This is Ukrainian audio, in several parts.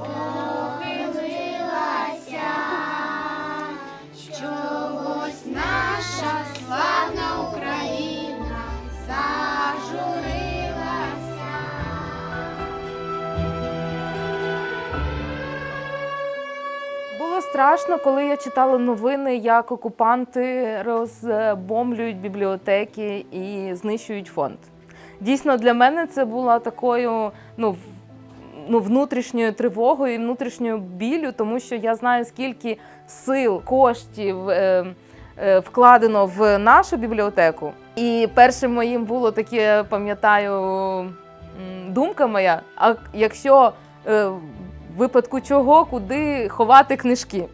похилилася, чогось наша славна Україна зажурилася. Було страшно, коли я читала новини, як окупанти розбомлюють бібліотеки і знищують фонд. Дійсно, для мене це була такою, ну ну, внутрішньою тривогою і внутрішньою білю, тому що я знаю, скільки сил, коштів е, е, вкладено в нашу бібліотеку. І першим моїм було таке, пам'ятаю, думка моя: а якщо е, в випадку чого, куди ховати книжки?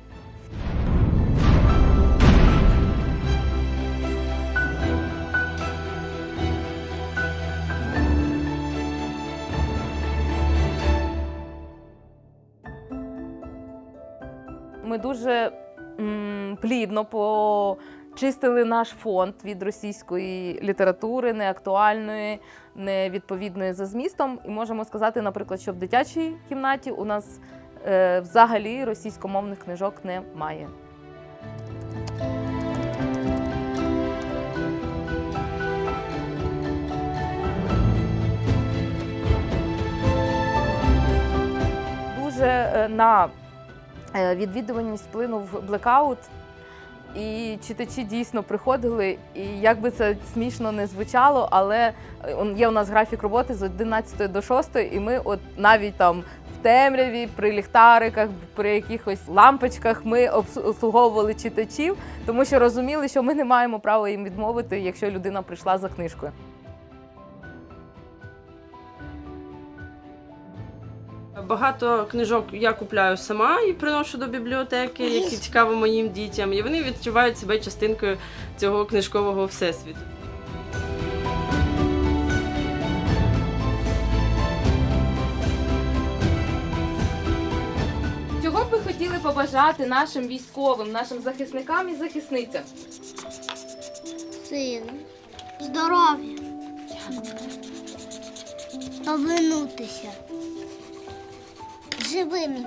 Ми дуже м, плідно почистили наш фонд від російської літератури, неактуальної, невідповідної за змістом. І можемо сказати, наприклад, що в дитячій кімнаті у нас е, взагалі російськомовних книжок немає. Дуже е, на відвідуваність вплинув блекаут. І читачі дійсно приходили, і як би це смішно не звучало, але е, є у нас графік роботи з 11 до 6, і ми от навіть там в темряві, при ліхтариках, при якихось лампочках ми обслуговували читачів, тому що розуміли, що ми не маємо права їм відмовити, якщо людина прийшла за книжкою. Багато книжок я купляю сама і приношу до бібліотеки, які цікаві моїм дітям, і вони відчувають себе частинкою цього книжкового всесвіту. Чого б ви хотіли побажати нашим військовим, нашим захисникам і захисницям? Сил, здоров'я, повернутися живими.